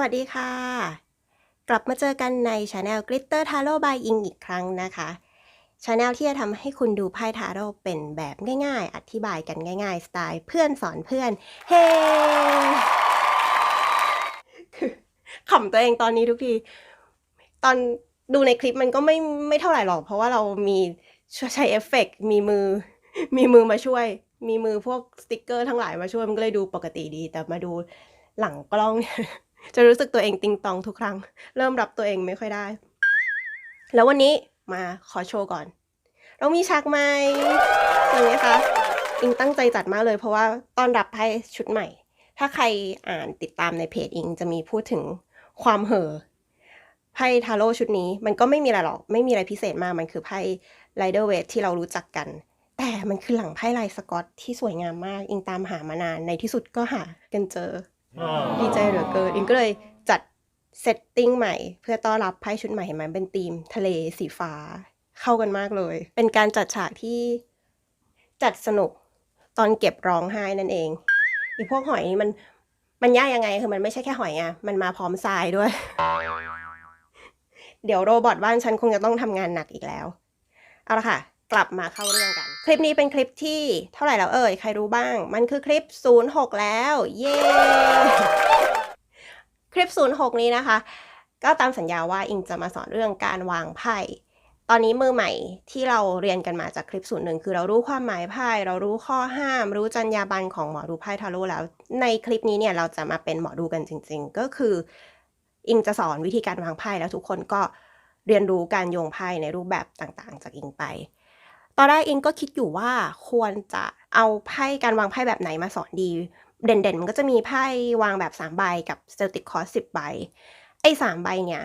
วัสดีค่ะ กลับมาเจอกันในช anel Glitter Tarot by อิงอีกครั้งนะคะช anel ที่จะทำให้คุณดูไพ่ทาโร่เป็นแบบง่ายๆ อธิบายกันง่ายๆ สไตล์เพื่อนสอนเพื่อน เฮ้คือขำตัวเองตอนนี้ทุกที ตอนดูในคลิปมันก็ไม่ไม่เท่าไหร่หรอก เพราะว่าเรามีใช้เอฟเฟกต์มีมือ มีมือมาช่วย มีมือพวกสติกเกอร์ทั้งหลายมาช่วยมันก็เลยดูปกติดีแต่มาดูหลังกล้องเนี่ย จะรู้สึกตัวเองติงตองทุกครั้ง เริ่มรับตัวเองไม่ค่อยได้ แล้ววันนี้มาขอโชว์ก่อน เรามีฉากใหม่เห็นไหมคะอิงตั้งใจจัดมากเลยเพราะว่าต้อนรับไพ่ชุดใหม่ ถ้าใครอ่านติดตามในเพจอิงจะมีพูดถึงความเห่อไพ่ทาโร่ชุดนี้มันก็ไม่มีอะไรหรอกไม่มีอะไรพิเศษมากมันคือไพ่ไรเดอร์เวทที่เรารู้จักกัน แต่มันคือหลังไพ่ลายสกอตที่สวยงามมาก อิงตามหามานานในที่สุดก็หากันเจอ ดีใจเหลือเกินอิงก็เลยจัดเซตติ้งใหม่ เพื่อต้อนรับไพ่ชุดใหม่เห็นไหมเป็นธีมทะเลสีฟ้า เข้ากันมากเลย เป็นการจัดฉากที่จัดสนุกตอนเก็บร้องไห้นั่นเองอีพวกหอยนี่มันมันยากยังไงคือมันไม่ใช่แค่หอยอะมันมาพร้อมทรายด้วย เดี๋ยวโรบอทบ้านฉันคงจะต้องทำงานหนักอีกแล้ว เอาละค่ะ กลับมาเข้าเรื่องกัน ลิปนี้เป็นคลิปที่เท่าไหร่แล้วเอ่ย ใครรู้บ้าง มันคือคลิป 06 แล้ว เย้ คลิป 06 นี้นะคะ ก็ตามสัญญาว่าอิงจะมาสอนเรื่องการวางไพ่ ตอนนี้มือใหม่ที่เราเรียนกันมาจากคลิปศูนย์หนึ่งคือเรารู้ความหมายไพ่ เรารู้ข้อห้าม รู้จรรยาบรรณของหมอดูไพ่ทาโร่แล้ว ในคลิปนี้เนี่ยเราจะมาเป็นหมอดูกันจริง ๆ ก็คืออิงจะสอนวิธีการวางไพ่แล้วทุกคนก็เรียนรู้การโยงไพ่ในรูปแบบต่างๆ จากอิงไป ตอนแรกอิงก็คิดอยู่ว่าควรจะเอาไพ่การวางไพ่แบบไหนมาสอนดี เด่นๆมันก็จะมีไพ่วางแบบ 3 ใบกับเซลติกคอร์สสิบใบ ไอ้สามใบเนี่ย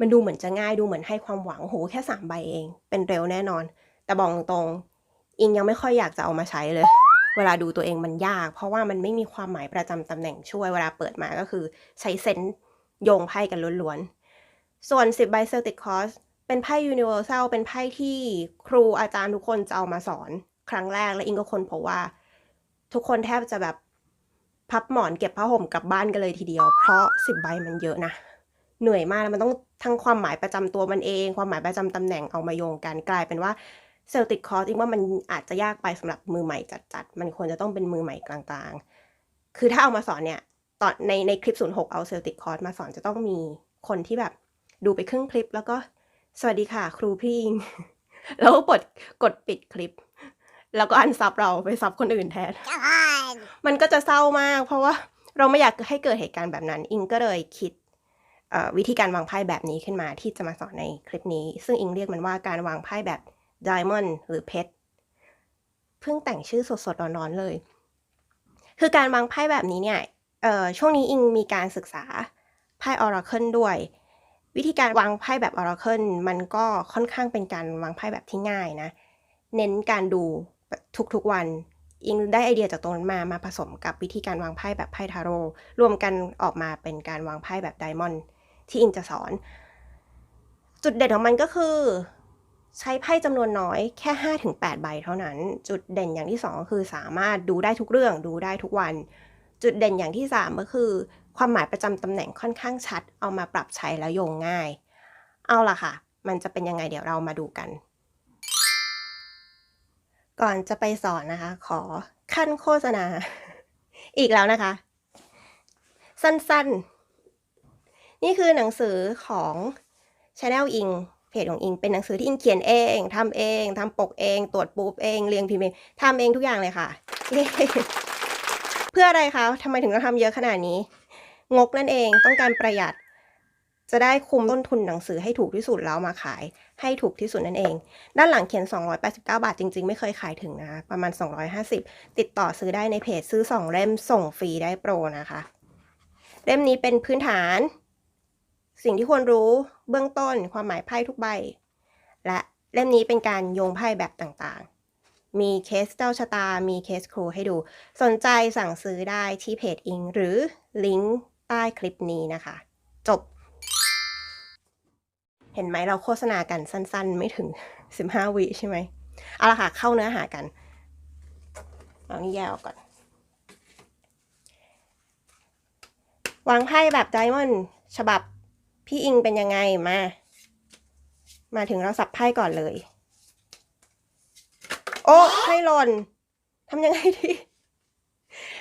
มันดูเหมือนจะง่ายดูเหมือนให้ความหวังโหแค่สามใบเอง เป็นเร็วแน่นอน แต่บอกตรงๆอิงยังไม่ค่อยอยากจะเอามาใช้เลย เวลาดูตัวเองมันยาก เพราะว่ามันไม่มีความหมายประจำตำแหน่งช่วยเวลาเปิดมาก็คือใช้เซนส์โยงไพ่กันล้วนๆ ส่วน 10ใบเซลติกคอร์ส เป็นไพ่ universal เป็นไพ่ที่ครูอาจารย์ทุกคนจะเอามาสอนครั้งแรกและอิงก็คนพบว่า ทุกคนแทบจะแบบพับหมอนเก็บผ้าห่มกลับบ้านกันเลยทีเดียว เพราะ10ใบมันเยอะนะ เหนื่อยมากแล้วมันต้องทั้งความหมายประจำตัวมันเอง ความหมายประจำตำแหน่งเอามาโยงกันกลายเป็นว่าเซลติกคอร์สอิงว่ามันอาจจะยากไปสำหรับมือใหม่จัดๆมันควรจะต้องเป็นมือใหม่กลางๆ คือถ้าเอามาสอนเนี่ยตอนในในคลิป 06 เอาเซลติกคอร์สมาสอนจะต้องมีคนที่แบบดูไปครึ่งคลิปแล้วก็ สวัสดีค่ะ ครูพี่อิงแล้วก็กดกดปิดคลิป แล้วก็อันซับเราไปซับคนอื่นแทน มันก็จะเศร้ามาก เพราะว่าเราไม่อยากให้เกิดเหตุการณ์แบบนั้น อิงก็เลยคิดเอ่อวิธีการวางไพ่แบบนี้ขึ้นมาที่จะมาสอนในคลิปนี้ ซึ่งอิงเรียกมันว่าการวางไพ่แบบ Diamond หรือเพชรเพิ่งแต่งชื่อสดๆร้อนๆเลย คือการวางไพ่แบบนี้เนี่ยเอ่อช่วงนี้อิงมีการศึกษาไพ่ Oracle ด้วย วิธีการวางไพ่แบบ Oracle มันก็ค่อนข้างเป็นการวางไพ่แบบที่ง่ายนะ เน้นการดูทุกๆวัน อิงได้ไอเดียจากตรงนั้นมามาผสมกับวิธีการวางไพ่แบบไพ่ทาโร่รวมกันออกมาเป็นการวางไพ่แบบไดมอนด์ที่อิงจะสอน จุดเด่นของมันก็คือ ใช้ไพ่จำนวนน้อยแค่5ถึง8ใบเท่านั้น จุดเด่นอย่างที่2ก็คือสามารถดูได้ทุกเรื่องดูได้ทุกวัน จุดเด่นอย่างที่ 3 ก็คือ ความหมายประจำตำแหน่งค่อนข้างชัด เอามาปรับใช้แล้วโยงง่าย เอาล่ะค่ะ มันจะเป็นยังไงเดี๋ยวเรามาดูกัน ก่อนจะไปสอนนะคะ ขอขั้นโฆษณา อีกแล้วนะคะ สั้นๆ นี่คือหนังสือของ Channel อิงเพจของอิงเป็นหนังสือที่อิงเขียนเองทำเองทำปกเอง ตรวจปุ๊บเอง เรียงพิมพ์เองทำเองทุกอย่างเลยค่ะ เพื่ออะไรคะทำไมถึงต้องทำเยอะขนาดนี้ งกนั่นเองต้องการประหยัด จะได้คุมต้นทุนหนังสือให้ถูกที่สุดแล้วมาขาย ให้ถูกที่สุดนั่นเอง ด้านหลังเขียน 289 บาทจริง ๆ ไม่เคยขายถึงนะคะประมาณ 250 ติดต่อซื้อได้ในเพจซื้อ 2 เล่มส่งฟรีได้โปรนะคะ เล่มนี้เป็นพื้นฐาน สิ่งที่ควรรู้เบื้องต้นความหมายไพ่ทุกใบ และเล่มนี้เป็นการโยงไพ่แบบต่างๆ มีเคสเจ้าชะตา มีเคสครูให้ดู สนใจสั่งซื้อได้ที่เพจอิง หรือลิงก์ใต้คลิปนี้นะคะ จบ เห็นไหมเราโฆษณากันสั้นๆ ไม่ถึง 15 วิใช่ไหมเอาละค่ะ เข้าเนื้อหากัน เอานี่แยกออกก่อน วางไพ่แบบไดมอนด์ฉบับพี่อิงเป็นยังไงมา มาถึงเราสับไพ่ก่อนเลย โอ้ไพ่หล่นทำยังไงดี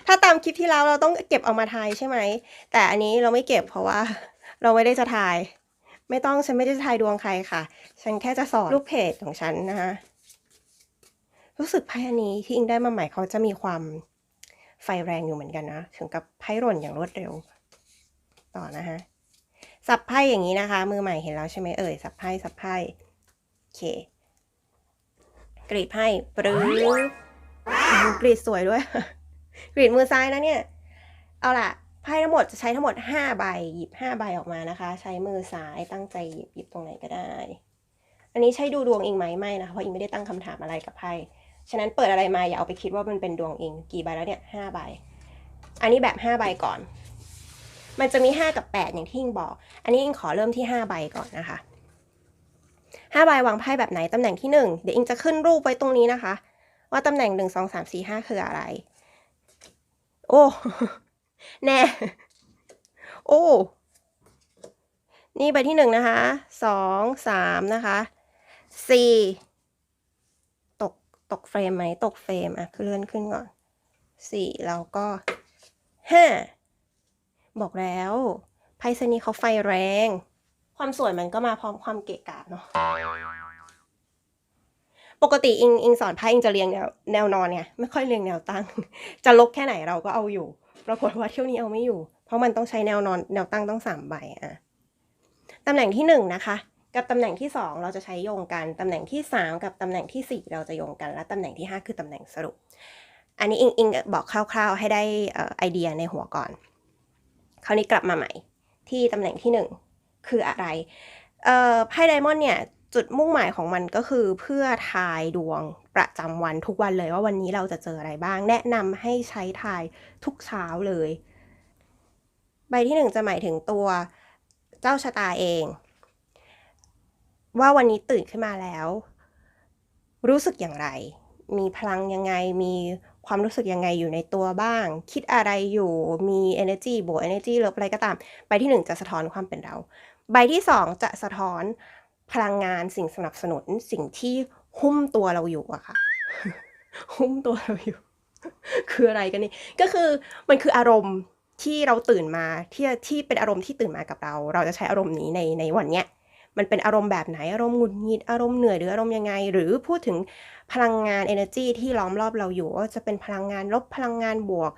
ถ้าตามคลิปที่แล้วเราต้องเก็บเอามาทายใช่ไหม แต่อันนี้เราไม่เก็บเพราะว่า เราไม่ได้จะทาย ไม่ต้องฉันไม่ได้จะทายดวงใครค่ะ ฉันแค่จะสอนลูกเพจของฉันนะคะรู้สึกไพ่อันนี้ที่อิงได้มาใหม่เขาจะมีความไฟแรงอยู่เหมือนกันนะ ถึงกับไพ่หล่นอย่างรวดเร็ว ต่อนะคะสับไพ่อย่างนี้นะคะ มือใหม่เห็นแล้วใช่ไหมเอ่ยสับไพ่สับไพ่โอเค กรีดไพ่ปรื้อกรีดสวยด้วย กรีดมือซ้ายนะเนี่ย เอาล่ะไพ่ทั้งหมดจะใช้ทั้งหมดห้าใบหยิบห้าใบออกมานะคะ ใช้มือซ้ายตั้งใจหยิบหยิบตรงไหนก็ได้ อันนี้ใช้ดูดวงเองไหมไม่นะเพราะอิงไม่ได้ตั้งคำถามอะไรกับไพ่ฉะนั้นเปิดอะไรมาอย่าเอาไปคิดว่ามันเป็นดวงเองกี่ใบแล้วเนี่ยห้าใบ อันนี้แบบห้าใบก่อน มันจะมีห้ากับแปดอย่างที่อิงบอก อันนี้อิงขอเริ่มที่ห้าใบก่อนนะคะ ห้าใบวางไพ่แบบไหนตำแหน่งที่หนึ่งเดี๋ยวอิงจะขึ้นรูปไว้ตรงนี้นะคะ ว่าตำแหน่งหนึ่งสองสามสี่ห้าคืออะไร โอ้ แน่ โอ้ นี่ใบที่หนึ่งนะคะสองสามนะคะสี่ตกตกเฟรมไหมตกเฟรมอะเลื่อนขึ้นก่อนสี่แล้วก็ห้าบอกแล้ว ไพ่เซนีเขาไฟแรง ความสวยมันก็มาพร้อมความเกะกะเนาะปกติอิงอิงสอนไพ่อิงจะเรียงแนวแนวนอนไงไม่ค่อยเรียงแนวตั้ง จะลกแค่ไหนเราก็เอาอยู่ ปรากฏว่าเที่ยวนี้เอาไม่อยู่ เพราะมันต้องใช้แนวนอนแนวตั้งต้องสามใบอะตำแหน่งที่หนึ่งนะคะ กับตำแหน่งที่สองเราจะใช้โยงกันตำแหน่งที่สามกับตำแหน่งที่สี่เราจะโยงกัน และตำแหน่งที่ห้าคือตำแหน่งสรุป อันนี้อิงอิงบอกคร่าว ๆ ให้ได้ไอเดียในหัวก่อน คราวนี้กลับมาใหม่ ที่ตำแหน่งที่หนึ่ง คืออะไรเอ่อไพ่ไดมอนด์เนี่ยจุดมุ่งหมายของมันก็คือเพื่อทายดวงประจำวันทุกวันเลยว่าวันนี้เราจะเจออะไรบ้าง แนะนำให้ใช้ทายทุกเช้าเลย ใบที่หนึ่งจะหมายถึงตัวเจ้าชะตาเอง ว่าวันนี้ตื่นขึ้นมาแล้ว รู้สึกอย่างไร มีพลังยังไงมีความรู้สึกยังไงอยู่ในตัวบ้าง คิดอะไรอยู่มี energy บวก energy ลบอะไรก็ตาม ใบที่หนึ่งจะสะท้อนความเป็นเรา ใบที่สองจะสะท้อนพลังงานสิ่งสนับสนุนสิ่งที่หุ้มตัวเราอยู่อะค่ะ หุ้มตัวเราอยู่ คืออะไรกันนี่ก็คือมันคืออารมณ์ที่เราตื่นมาที่ที่เป็นอารมณ์ที่ตื่นมากับเรา เราจะใช้อารมณ์นี้ในในวันเนี้ยมันเป็นอารมณ์แบบไหนอารมณ์หงุดหงิดอารมณ์เหนื่อยหรืออารมณ์ยังไง หรือพูดถึงพลังงาน energy ที่ล้อมรอบเราอยู่ว่าจะเป็นพลังงานลบพลังงานบวก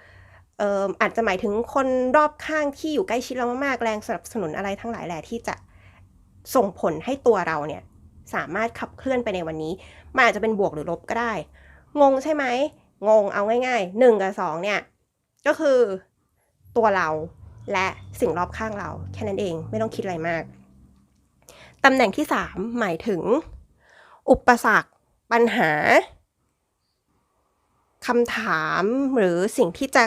อ่ออาจจะหมายถึงคนรอบข้างที่อยู่ใกล้ชิดเรามากๆแรงสนับสนุนอะไรทั้งหลายแหละที่จะส่งผลให้ตัวเราเนี่ยสามารถขับเคลื่อนไปในวันนี้มันอาจจะเป็นบวกหรือลบก็ได้ งงใช่ไหมงงเอาง่ายๆหนึ่งกับสองเนี่ยก็คือตัวเราและสิ่งรอบข้างเราแค่นั้นเองไม่ต้องคิดอะไรมากตำแหน่งที่สามหมายถึง อุปสรรคปัญหาคำถามหรือสิ่งที่จะ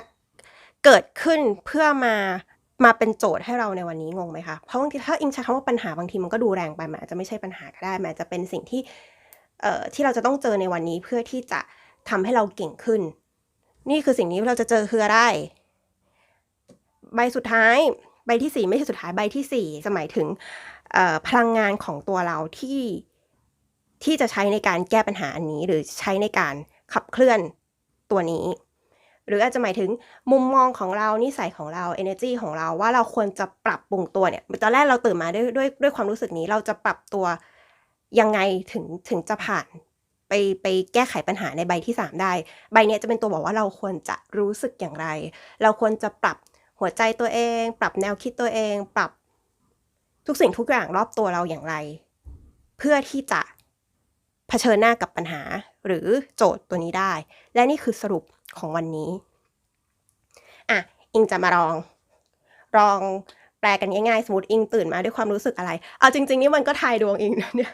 เกิดขึ้นเพื่อมามาเป็นโจทย์ให้เราในวันนี้งงไหมคะ เพราะบางทีถ้าอิงใช้คำว่าปัญหาบางทีมันก็ดูแรงไปมันอาจจะไม่ใช่ปัญหาก็ได้มันอาจจะเป็นสิ่งที่เอ่อที่เราจะต้องเจอในวันนี้เพื่อที่จะทำให้เราเก่งขึ้น นี่คือสิ่งนี้เราจะเจอคืออะไร ใบสุดท้ายใบที่สี่ไม่ใช่สุดท้ายใบที่สี่จะหมายถึงเอ่อพลังงานของตัวเราที่ที่จะใช้ในการแก้ปัญหาอันนี้ หรือใช้ในการขับเคลื่อนตัวนี้ หรืออาจจะหมายถึงมุมมองของเรานิสัยของเรา energy ของเราว่าเราควรจะปรับปรุงตัวเนี่ยตอนแรกเราตื่นมาด้วยด้วยด้วยความรู้สึกนี้เราจะปรับตัวยังไงถึงถึงจะผ่านไปไปแก้ไขปัญหาในใบที่สามได้ ใบเนี้ยจะเป็นตัวบอกว่าเราควรจะรู้สึกอย่างไร เราควรจะปรับหัวใจตัวเอง ปรับแนวคิดตัวเอง ปรับทุกสิ่งทุกอย่างรอบตัวเราอย่างไร เพื่อที่จะเผชิญหน้ากับปัญหาหรือโจทย์ตัวนี้ได้ และนี่คือสรุป ของวันนี้อะอิงจะมาลองลองแปลกันง่ายๆ สมมติอิงตื่นมาด้วยความรู้สึกอะไร เอาจริง ๆ นี่มันก็ทายดวงอิงนะเนี่ย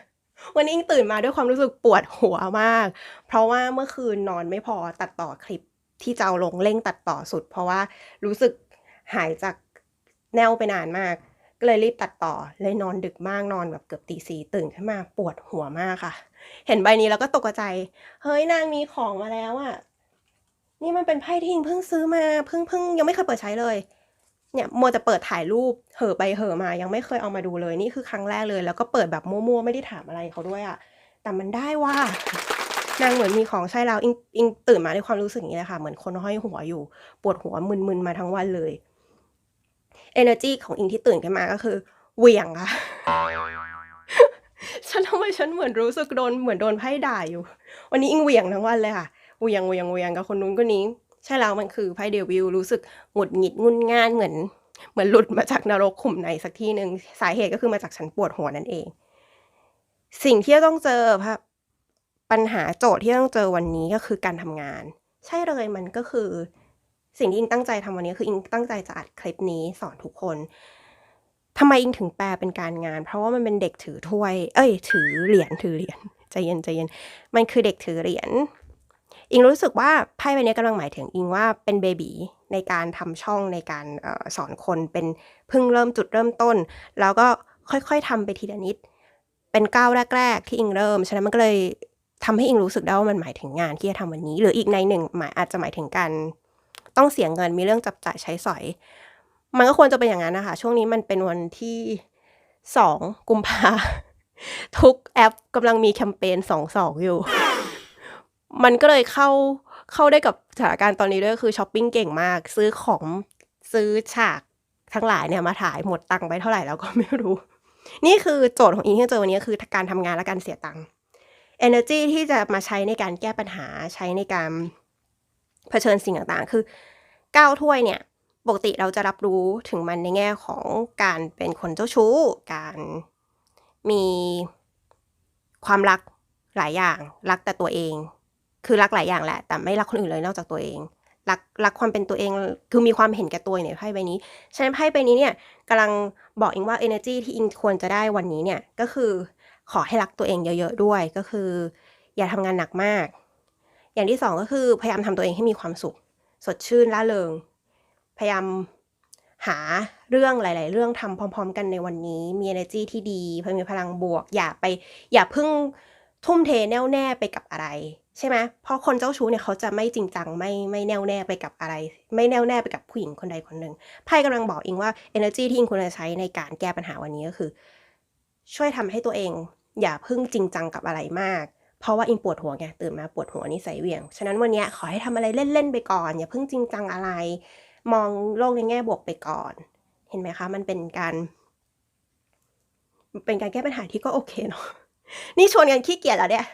วันนี้อิงตื่นมาด้วยความรู้สึกปวดหัวมาก เพราะว่าเมื่อคืนนอนไม่พอตัดต่อคลิปที่จะเอาลงเร่งตัดต่อสุด เพราะว่ารู้สึกหายจากแนวไปนานมาก ก็เลยรีบตัดต่อเลยนอนดึกมากนอนแบบเกือบตีสี่ตื่นขึ้นมาปวดหัวมากค่ะ เห็นใบนี้แล้วก็ตกใจ เฮ้ยนางมีของมาแล้วอะ นี่มันเป็นไพ่ที่อิงเพิ่งซื้อมาเพิ่งเพิ่งยังไม่เคยเปิดใช้เลย เนี่ยมัวแต่เปิดถ่ายรูปเห่อไปเห่อมา ยังไม่เคยเอามาดูเลยนี่คือครั้งแรกเลย แล้วก็เปิดแบบมั่วๆไม่ได้ถามอะไรเขาด้วยอะแต่มันได้ว่านางเหมือนมีของใช่แล้วอิงอิงตื่นมาด้วยความรู้สึกอย่างนี้เลยค่ะ เหมือนคนห้อยหัวอยู่ ปวดหัวมึนๆมาทั้งวันเลย energy ของอิงที่ตื่นขึ้นมาก็คือเหวี่ยงค่ะ ฉันทำไมฉันเหมือนรู้สึกโดนเหมือนโดนไพ่ด่าอยู่ วันนี้อิงเหวี่ยงทั้งวันเลยค่ะ เหวี่ยงเหวี่ยงเหวี่ยงกับคนนู้นคนนี้ ใช่แล้วมันคือไพ่เดวิลรู้สึกหงุดหงิดงุนง่านเหมือน เหมือนหลุดมาจากนรกขุมในสักที่หนึ่งสาเหตุก็คือมาจากฉันปวดหัวนั่นเอง สิ่งที่ต้องเจอครับปัญหาโจทย์ที่ต้องเจอวันนี้ก็คือการทำงาน ใช่เลยมันก็คือ สิ่งที่อิงตั้งใจทำวันนี้คืออิงตั้งใจจะอัดคลิปนี้สอนทุกคนทำไมอิงถึงแปลเป็นการงาน เพราะว่ามันเป็นเด็กถือถ้วย เอ้ย ถือเหรียญถือเหรียญใจเย็นใจเย็น มันคือเด็กถือเหรียญ อิงรู้สึกว่าไพ่ใบนี้กำลังหมายถึงอิงว่าเป็นเบบีในการทำช่องในการออสอนคนเป็นเพิ่งเริ่มจุดเริ่มต้น แล้วก็ค่อยๆทำไปทีละนิด เป็นก้าวแรก ๆ ที่อิงเริ่มฉะนั้นมันก็เลยทำให้อิงรู้สึกได้ว่ามันหมายถึงงานที่จะทำวันนี้ หรืออีกในหนึ่งหมายอาจจะหมายถึงการต้องเสียเงินมีเรื่องจับจ่ายใช้สอย มันก็ควรจะเป็นอย่างนั้นนะคะ ช่วงนี้มันเป็นวันที่สองกุมภาทุกแอปกำลังมีแคมเปญสองสองอยู่ มันก็เลยเข้าเข้าได้กับสถานการณ์ตอนนี้ด้วยคือช้อปปิ้งเก่งมาก ซื้อของซื้อฉากทั้งหลายเนี่ยมาถ่ายหมดตังค์ไปเท่าไหร่แล้วก็ไม่รู้ นี่คือโจทย์ของอิงที่เจอวันนี้คือการทำงานและการเสียตังค์ energy ที่จะมาใช้ในการแก้ปัญหาใช้ในการเผชิญสิ่งต่างๆ คือก้าวถ้วยเนี่ย ปกติเราจะรับรู้ถึงมันในแง่ของการเป็นคนเจ้าชู้ การมีความรักหลายอย่าง รักแต่ตัวเอง คือรักหลายอย่างแหละ แต่ไม่รักคนอื่นเลยนอกจากตัวเอง รักรักความเป็นตัวเอง คือมีความเห็นแก่ตัวในไพ่ใบนี้ฉะนั้นไพ่ใบนี้เนี่ยกำลังบอกอิงว่า energy ที่อิงควรจะได้วันนี้เนี่ยก็คือขอให้รักตัวเองเยอะ ๆ ด้วย ก็คือ อย่าทำงานหนักมาก อย่างที่สองก็คือพยายามทำตัวเองให้มีความสุข สดชื่นร่าเริง พยายามหาเรื่องหลาย ๆ เรื่องทำพร้อม ๆ กันในวันนี้ มี energy ที่ดีพอมีพลังบวก อย่าไป อย่าเพิ่งทุ่มเทแน่วแน่ไปกับอะไร ใช่ไหมเพราะคนเจ้าชู้เนี่ยเขาจะไม่จริงจังไม่ไม่แน่วแน่ไปกับอะไร ไม่แน่วแน่ไปกับผู้หญิงคนใดคนหนึ่งไพ่กำลังบอกอิงว่า energy ที่อิงควรจะใช้ในการแก้ปัญหาวันนี้ก็คือ ช่วยทำให้ตัวเอง อย่าพิ่งจริงจังกับอะไรมาก เพราะว่าอิงปวดหัวไงตื่นมาปวดหัวนิสัยเวี่ยง ฉะนั้นวันนี้ขอให้ทำอะไรเล่นๆไปก่อน อย่าพิ่งจริงจังอะไร มองโลกในแง่บวกไปก่อน เห็นไหมคะ มันเป็นการ เป็นการแก้ปัญหาที่ก็โอเคเนาะนี่ชวนกันขี้เกียจแล้วเนี่ย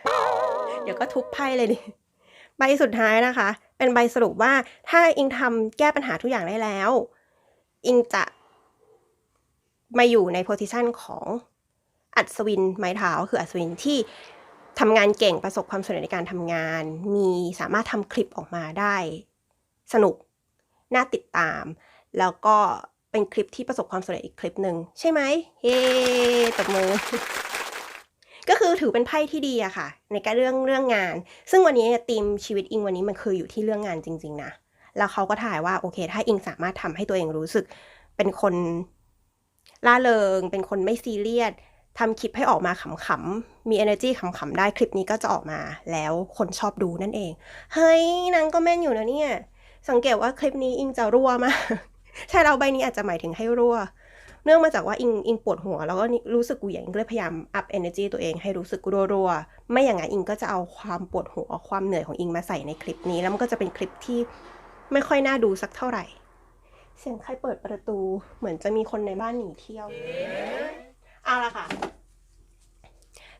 เดี๋ยวก็ทุบไพ่เลยดิใบสุดท้ายนะคะ เป็นใบสรุปว่าถ้าอิงทำแก้ปัญหาทุกอย่างได้แล้ว อิงจะมาอยู่ในโพสิชันของอัศวินไม้เท้าคืออัศวินที่ทำงานเก่งประสบความสำเร็จในการทำงาน มีสามารถทำคลิปออกมาได้ สนุก น่าติดตาม แล้วก็เป็นคลิปที่ประสบความสำเร็จอีกคลิปหนึ่งใช่ไหมเฮ้ตบมือ ก็คือถือเป็นไพ่ที่ดีอะค่ะ ในการเรื่องเรื่องงาน ซึ่งวันนี้ธีมชีวิตอิงวันนี้มันคืออยู่ที่เรื่องงานจริง ๆนะแล้วเขาก็ถ่ายว่าโอเค ถ้าอิงสามารถทำให้ตัวเองรู้สึก เป็นคนล่าเริง เป็นคนไม่ซีเรียสทำคลิปให้ออกมาขำๆ มี energy ขำๆ ได้คลิปนี้ก็จะออกมาแล้วคนชอบดูนั่นเอง เฮ้ยนางก็แม่นอยู่นะเนี่ย สังเกตว่าคลิปนี้อิงจะรั่วมาก ใช่เราใบนี้อาจจะหมายถึงให้รั่ว เนื่องมาจากว่าอิงอิงปวดหัว แล้วก็รู้สึกเหวี่ยงก็เลยพยายาม up energy ตัวเองให้รู้สึกรัวๆ ไม่อย่างนั้นอิงก็จะเอาความปวดหัวความเหนื่อยของอิงมาใส่ในคลิปนี้ แล้วมันก็จะเป็นคลิปที่ไม่ค่อยน่าดูสักเท่าไหร่ เสียงใครเปิดประตูเหมือนจะมีคนในบ้านหนีเที่ยวเอาละค่ะ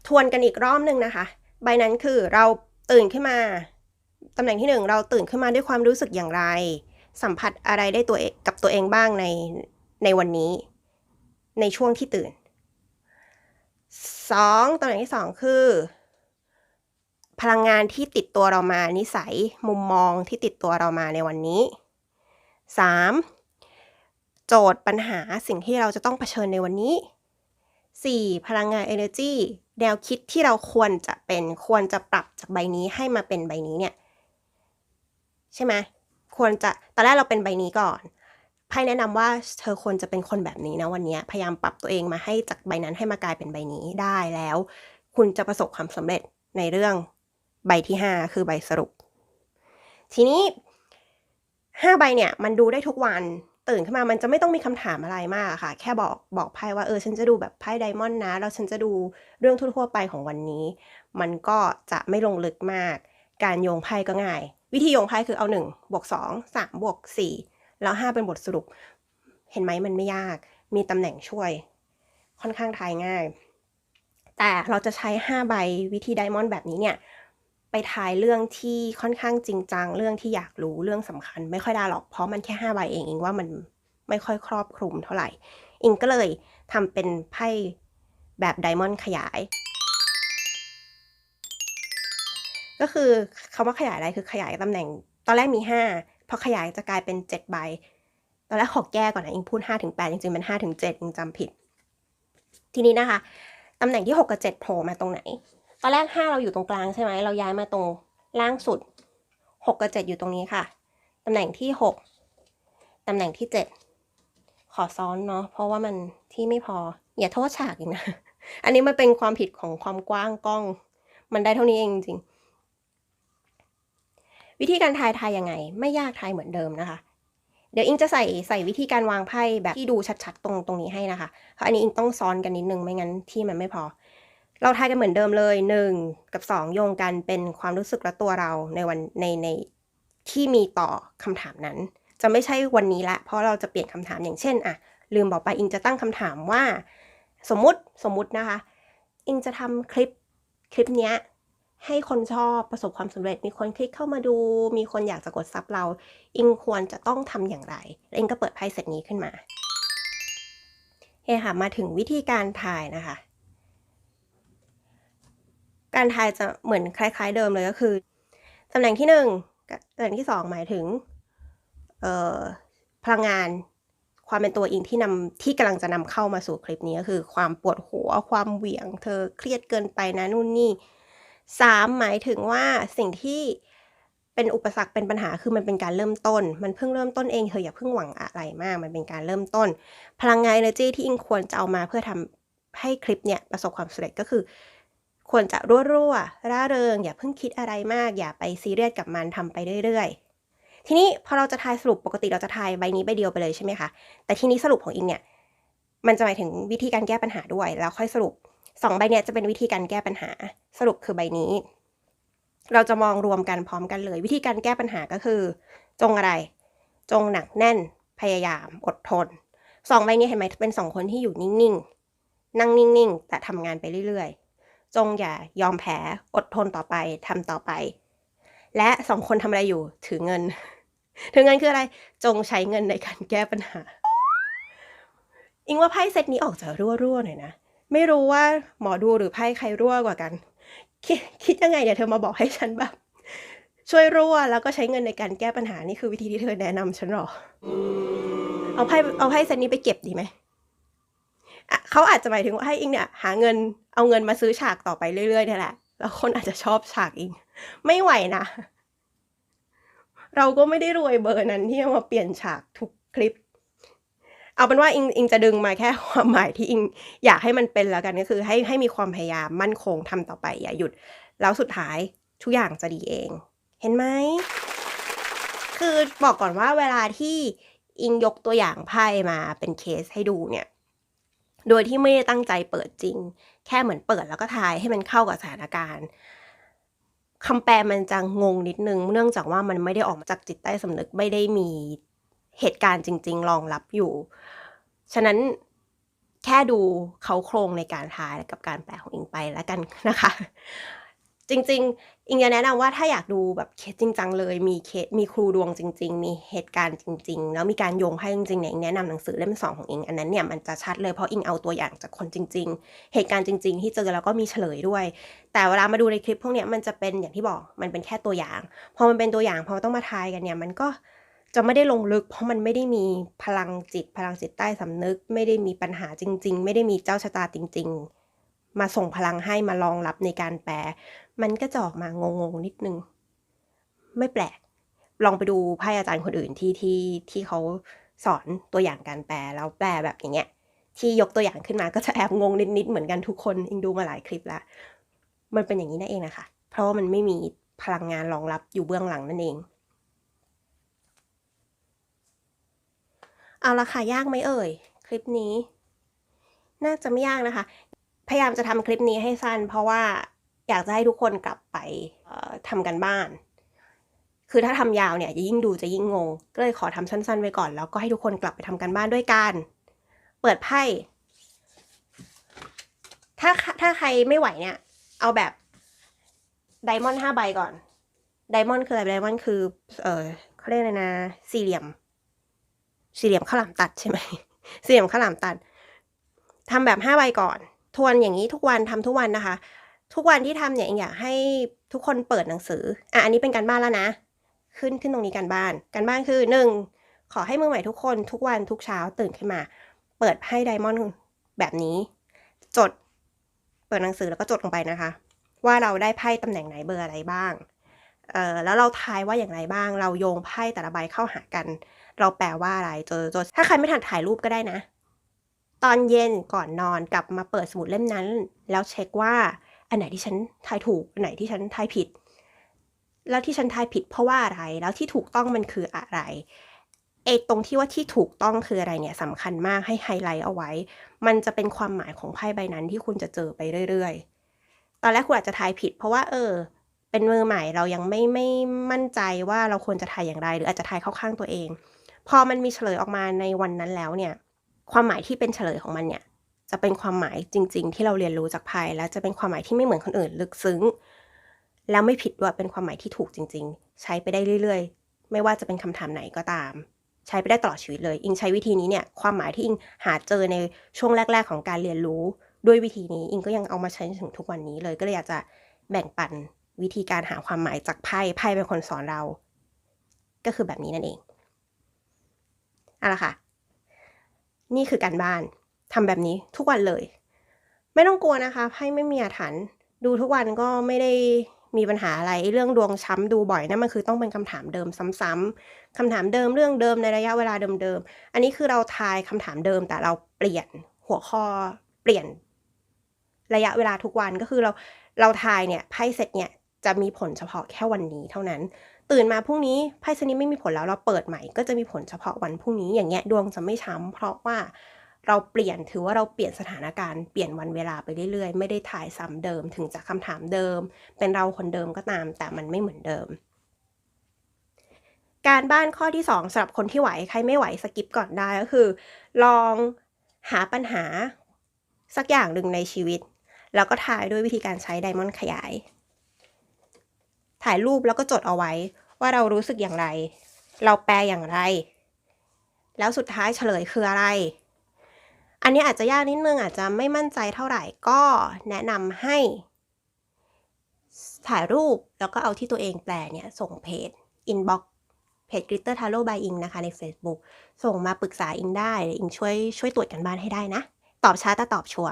ทวนกันอีกรอบหนึ่งนะคะ ใบนั้นคือเราตื่นขึ้นมาตำแหน่งที่หนึ่งเราตื่นขึ้นมาด้วยความรู้สึกอย่างไร สัมผัสอะไรได้ตัวกับตัวเองบ้างในในวันนี้ ในช่วงที่ตื่นสองตำแหน่งที่สองคือ พลังงานที่ติดตัวเรามานิสัยมุมมองที่ติดตัวเรามาในวันนี้สามโจทย์ปัญหาสิ่งที่เราจะต้องเผชิญในวันนี้ 4. พลังงาน energy แนวคิดที่เราควรจะเป็นควรจะปรับจากใบนี้ให้มาเป็นใบนี้เนี่ย ใช่ไหมควรจะตอนแรกเราเป็นใบนี้ก่อน ไพ่แนะนำว่าเธอควรจะเป็นคนแบบนี้นะวันนี้พยายามปรับตัวเองมาให้จากใบนั้นให้มากลายเป็นใบนี้ได้แล้ว คุณจะประสบความสำเร็จในเรื่องใบที่ 5 คือใบสรุป ทีนี้ 5 ใบเนี่ย มันดูได้ทุกวันตื่นขึ้นมามันจะไม่ต้องมีคำถามอะไรมากค่ะ แค่บอกบอกไพ่ว่าเออฉันจะดูแบบไพ่ไดมอนด์นะแล้วฉันจะดูเรื่องทั่วๆไปของวันนี้ มันก็จะไม่ลงลึกมาก การโยงไพ่ก็ง่าย วิธีโยงไพ่คือเอา1บวก2 3บวก4 แล้ว 5 เป็นบทสรุป เห็นไหมมันไม่ยาก มีตำแหน่งช่วย ค่อนข้างทายง่าย แต่เราจะใช้ 5 ใบวิธีไดมอนด์แบบนี้เนี่ย ไปทายเรื่องที่ค่อนข้างจริงจัง เรื่องที่อยากรู้เรื่องสำคัญ ไม่ค่อยได้หรอก เพราะมันแค่ 5 ใบเองเองว่ามันไม่ค่อยครอบคลุมเท่าไหร่อิงก็เลยทำเป็นไพ่แบบไดมอนด์ขยาย ก็คือคำว่าขยายอะไรคือขยายตำแหน่ง ตอนแรกมี 5 พอขยายจะกลายเป็น 7 ใบ ตอนแรกขอแก้ก่อนนะอิงพูด5ถึง8จริงๆมัน5ถึง7อิงจำผิด ทีนี้นะคะตำแหน่งที่ 6 กับ 7โผล่มาตรงไหน ตอนแรก 5 เราอยู่ตรงกลางใช่ไหมเราย้ายมาตรงล่างสุด 6 กับ 7 อยู่ตรงนี้ค่ะ ตำแหน่งที่ 6 ตำแหน่งที่ 7 ขอซ้อนเนาะเพราะว่ามันที่ไม่พอ อย่าโทษฉากอีกนะ อันนี้มันเป็นความผิดของความกว้างกล้อง มันได้เท่านี้เองจริง วิธีการทายทายยังไง ไม่ยากทายเหมือนเดิมนะคะ เดี๋ยวอิงจะใส่ใส่วิธีการวางไพ่แบบที่ดูชัดๆตรงตรงนี้ให้นะคะ เพราะอันนี้อิงต้องซ้อนกันนิดนึงไม่งั้นที่มันไม่พอ เราทายกันเหมือนเดิมเลยหนึ่งกับสองโยงกันเป็นความรู้สึกและตัวเราในวันในในที่มีต่อคำถามนั้น จะไม่ใช่วันนี้ละ เพราะเราจะเปลี่ยนคำถามอย่างเช่นอะลืมบอกไปอิงจะตั้งคำถามว่า สมมุติสมมุตินะคะ อิงจะทำคลิปคลิปเนี้ย ให้คนชอบประสบความสำเร็จ มีคนคลิกเข้ามาดู มีคนอยากจะกดซับเรา อิงควรจะต้องทำอย่างไรแล้วอิงก็เปิดไพ่เสร็จนี้ขึ้นมาโอเคค่ะมาถึงวิธีการถ่ายนะคะ การทายจะเหมือนคล้าย ๆ เดิมเลยก็คือตำแหน่งที่หนึ่งตำแหน่งที่สองหมายถึงพลังงานความเป็นตัวอิงที่นำที่กำลังจะนำเข้ามาสู่คลิปนี้ก็คือ ความปวดหัวความเหวี่ยง เธอเครียดเกินไปนะนู่นนี่ สามหมายถึงว่าสิ่งที่เป็นอุปสรรคเป็นปัญหาคือมันเป็นการเริ่มต้น มันเพิ่งเริ่มต้นเองเธออย่าเพิ่งหวังอะไรมาก มันเป็นการเริ่มต้น พลังงาน energy ที่อิงควรจะเอามาเพื่อทำให้คลิปเนี่ยประสบความสำเร็จก็คือ ควรจะรั่วๆร่าเริง อย่าเพิ่งคิดอะไรมาก อย่าไปซีเรียสกับมันทำไปเรื่อยๆ ทีนี้พอเราจะทายสรุปปกติเราจะทายใบนี้ใบเดียวไปเลยใช่ไหมคะแต่ทีนี้สรุปของอิงเนี่ยมันจะหมายถึงวิธีการแก้ปัญหาด้วยแล้วค่อยสรุป สองใบเนี่ยจะเป็นวิธีการแก้ปัญหา สรุปคือใบนี้ เราจะมองรวมกันพร้อมกันเลย วิธีการแก้ปัญหาก็คือ จงอะไร จงหนักแน่น พยายาม อดทนสองใบนี้เห็นไหมเป็นสองคนที่อยู่นิ่งๆ นั่งนิ่งๆ แต่ทำงานไปเรื่อยๆ จงอย่ายอมแพ้อดทนต่อไปทำต่อไป และสองคนทำอะไรอยู่ถือเงิน ถือเงินคืออะไร จงใช้เงินในการแก้ปัญหา อิงว่าไพ่เซตนี้ออกจะรั่วๆหน่อยนะ ไม่รู้ว่าหมอดูหรือไพ่ใครรั่วกว่ากัน คิดคิดยังไงเดี๋ยวเธอมาบอกให้ฉันแบบช่วยรั่วแล้วก็ใช้เงินในการแก้ปัญหานี่คือวิธีที่เธอแนะนำฉันหรอ เอาไพ่เอาไพ่เซตนี้ไปเก็บดีไหมเขาอาจจะหมายถึงว่าให้อิงเนี่ย หาเงินเอาเงินมาซื้อฉากต่อไปเรื่อยๆนี่แหละแล้วคนอาจจะชอบฉากอิง ไม่ไหวนะ เราก็ไม่ได้รวยเบอร์นั้นที่จะมาเปลี่ยนฉากทุกคลิป เอาเป็นว่าอิงอิงจะดึงมาแค่ความหมายที่อิงอยากให้มันเป็นแล้วกันก็คือให้ให้มีความพยายามมั่นคงทำต่อไปอย่าหยุด แล้วสุดท้ายทุกอย่างจะดีเอง เห็นไหมคือบอกก่อนว่าเวลาที่อิงยกตัวอย่างไพ่มาเป็นเคสให้ดูเนี่ย โดยที่ไม่ได้ตั้งใจเปิดจริง แค่เหมือนเปิดแล้วก็ทายให้มันเข้ากับสถานการณ์คำแปลมันจะงงนิดนึง เนื่องจากว่ามันไม่ได้ออกมาจากจิตใต้สำนึกไม่ได้มี เหตุการณ์จริง ๆ รองรับอยู่ ฉะนั้นแค่ดูเขาโครงในการทายกับการแปลของอิงไปแล้วกันนะคะ จริง ๆ อิงจะแนะนำว่าถ้าอยากดูแบบเคสจริงจังเลย มีเคสมีครูดวงจริง ๆ มีเหตุการณ์จริง ๆ แล้วมีการโยงให้จริงๆเนี่ยอิงแนะนำหนังสือเล่มสองของอิงอันนั้นเนี่ยมันจะชัดเลยเพราะอิงเอาตัวอย่างจากคนจริง ๆ เหตุการณ์จริง ๆ ที่เจอแล้วก็มีเฉลยด้วย แต่เวลามาดูในคลิปพวกเนี้ยมันจะเป็นอย่างที่บอกมันเป็นแค่ตัวอย่าง พอมันเป็นตัวอย่างพอต้องมาทายกันเนี่ยมันก็ จะไม่ได้ลงลึก เพราะมันไม่ได้มีพลังจิต พลังจิตใต้สำนึก ไม่ได้มีปัญหาจริง ๆ ไม่ได้มีเจ้าชะตาจริง ๆ มาส่งพลังให้มารองรับในการแปล มันก็จะออกมางงๆนิดนึง ไม่แปลก ลองไปดูไพ่อาจารย์คนอื่นที่ที่ที่เขาสอนตัวอย่างการแปลแล้วแปลแบบอย่างเงี้ย ที่ยกตัวอย่างขึ้นมาก็จะแอบงงนิดๆเหมือนกันทุกคนอิงดูมาหลายคลิปแล้วมันเป็นอย่างนี้นั่นเองนะคะ เพราะว่ามันไม่มีพลังงานรองรับอยู่เบื้องหลังนั่นเอง เอาละค่ะยากไหมเอ่ย คลิปนี้ น่าจะไม่ยากนะคะ พยายามจะทำคลิปนี้ให้สั้น เพราะว่าอยากจะให้ทุกคนกลับไปทำกันบ้าน คือถ้าทำยาวเนี่ยยิ่งดูจะยิ่งงง ก็เลยขอทำสั้น ๆ ไว้ก่อน แล้วก็ให้ทุกคนกลับไปทำกันบ้านด้วยกัน เปิดไพ่ถ้าถ้าใครไม่ไหวเนี่ย เอาแบบไดมอนด์ห้าใบก่อน ไดมอนด์คืออะไรไดมอนด์คือ เออเขาเรียกอะไรนะ สี่เหลี่ยม สี่เหลี่ยมข้าวหลามตัดใช่ไหมสี่เหลี่ยมข้าวหลามตัดทำแบบห้าใบก่อน ทวนอย่างนี้ทุกวันทำทุกวันนะคะ ทุกวันที่ทำเนี่ยอยากให้ทุกคนเปิดหนังสืออะอันนี้เป็นการบ้านแล้วนะ ขึ้นขึ้นตรงนี้การบ้านการบ้านคือหนึ่งขอให้มือใหม่ทุกคนทุกวันทุกเช้าตื่นขึ้นมา เปิดไพ่ไดมอนด์แบบนี้ จดเปิดหนังสือแล้วก็จดลงไปนะคะ ว่าเราได้ไพ่ตำแหน่งไหนเบอร์อะไรบ้างเอ่อแล้วเราทายว่าอย่างไรบ้าง เราโยงไพ่แต่ละใบเข้าหากัน เราแปลว่าอะไรจดจดถ้าใครไม่ทันถ่ายรูปก็ได้นะ ตอนเย็นก่อนนอนกลับมาเปิดสมุดเล่มนั้น แล้วเช็คว่าอันไหนที่ฉันทายถูกอันไหนที่ฉันทายผิด แล้วที่ฉันทายผิดเพราะว่าอะไร แล้วที่ถูกต้องมันคืออะไรไอ้ตรงที่ว่าที่ถูกต้องคืออะไรเนี่ยสำคัญมากให้ไฮไลท์เอาไว้ มันจะเป็นความหมายของไพ่ใบนั้นที่คุณจะเจอไปเรื่อยๆ ตอนแรกคุณอาจจะทายผิด เพราะว่าเออ เป็นมือใหม่เรายังไม่ไม่มั่นใจว่าเราควรจะทายอย่างไร หรืออาจจะทายเข้าข้างตัวเอง พอมันมีเฉลยออกมาในวันนั้นแล้วเนี่ย ความหมายที่เป็นเฉลยของมันเนี่ย จะเป็นความหมายจริง ๆ ที่เราเรียนรู้จากไพ่และจะเป็นความหมายที่ไม่เหมือนคนอื่น ลึกซึ้ง แล้วไม่ผิดด้วยเป็นความหมายที่ถูกจริง ๆ ใช้ไปได้เรื่อย ๆ ไม่ว่าจะเป็นคำถามไหนก็ตาม ใช้ไปได้ตลอดชีวิตเลย อิงใช้วิธีนี้เนี่ย ความหมายที่อิงหาเจอในช่วงแรก ๆ ของการเรียนรู้ ด้วยวิธีนี้อิงก็ยังเอามาใช้ถึงทุกวันนี้เลยก็เลยอยากจะแบ่งปันวิธีการหาความหมายจากไพ่ไพ่เป็นคนสอนเรา ก็คือแบบนี้นั่นเอง เอาละค่ะ นี่คือการบ้านทำแบบนี้ทุกวันเลย ไม่ต้องกลัวนะคะไพ่ไม่มีอาถรรพ์ดูทุกวันก็ไม่ได้มีปัญหาอะไรเรื่องดวงช้ำดูบ่อยนั่นมันคือต้องเป็นคำถามเดิมซ้ำๆคำถามเดิมเรื่องเดิมในระยะเวลาเดิมๆอันนี้คือเราทายคำถามเดิมแต่เราเปลี่ยนหัวข้อเปลี่ยนระยะเวลาทุกวันก็คือเราเราทายเนี่ยไพ่เสร็จเนี่ยจะมีผลเฉพาะแค่วันนี้เท่านั้น ตื่นมาพรุ่งนี้ไพ่ชนิดไม่มีผลแล้วเราเปิดใหม่ก็จะมีผลเฉพาะวันพรุ่งนี้อย่างเงี้ยดวงจะไม่ช้ำเพราะว่าเราเปลี่ยนถือว่าเราเปลี่ยนสถานการณ์เปลี่ยนวันเวลาไปเรื่อยๆ ไม่ได้ถ่ายซ้ำเดิมถึงจะคำถามเดิม เป็นเราคนเดิมก็ตาม แต่มันไม่เหมือนเดิม การบ้านข้อที่สองสำหรับคนที่ไหวใครไม่ไหวสกิปก่อนได้ก็คือ ลองหาปัญหาสักอย่างหนึ่งในชีวิต แล้วก็ถ่ายด้วยวิธีการใช้ไดมอนด์ขยาย ถ่ายรูปแล้วก็จดเอาไว้ ว่าเรารู้สึกอย่างไร เราแปลอย่างไร แล้วสุดท้ายเฉลยคืออะไร อันนี้อาจจะยากนิดนึงอาจจะไม่มั่นใจเท่าไหร่ก็แนะนำให้ถ่ายรูปแล้วก็เอาที่ตัวเองแปลเนี่ย ส่งเพจ inbox เพจ Glitter Tarot by อิงนะคะใน Facebook ส่งมาปรึกษาอิงได้อิงช่วยช่วยตรวจกันบ้านให้ได้นะ ตอบช้าแต่ตอบชัว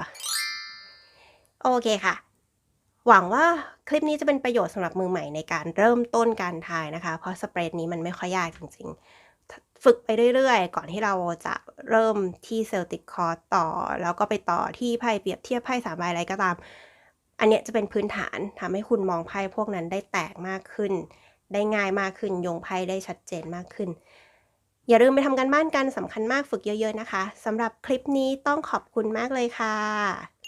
โอเคค่ะ หวังว่าคลิปนี้จะเป็นประโยชน์สำหรับมือใหม่ในการเริ่มต้นการทายนะคะ เพราะสเปรดนี้มันไม่ค่อยยากจริงๆ ฝึกไปเรื่อยๆ ก่อนที่เราจะเริ่มที่เซลติกคอร์ต่อ แล้วก็ไปต่อที่ไพ่เปรียบเทียบไพ่สามใบอะไรก็ตาม อันเนี้ยจะเป็นพื้นฐานทำให้คุณมองไพ่พวกนั้นได้แตกมากขึ้น ได้ง่ายมากขึ้น ยงไพ่ได้ชัดเจนมากขึ้นอย่าลืมไปทำกันบ้านกันสำคัญมากฝึกเยอะ ๆ นะคะสำหรับคลิปนี้ต้องขอบคุณมากเลยค่ะ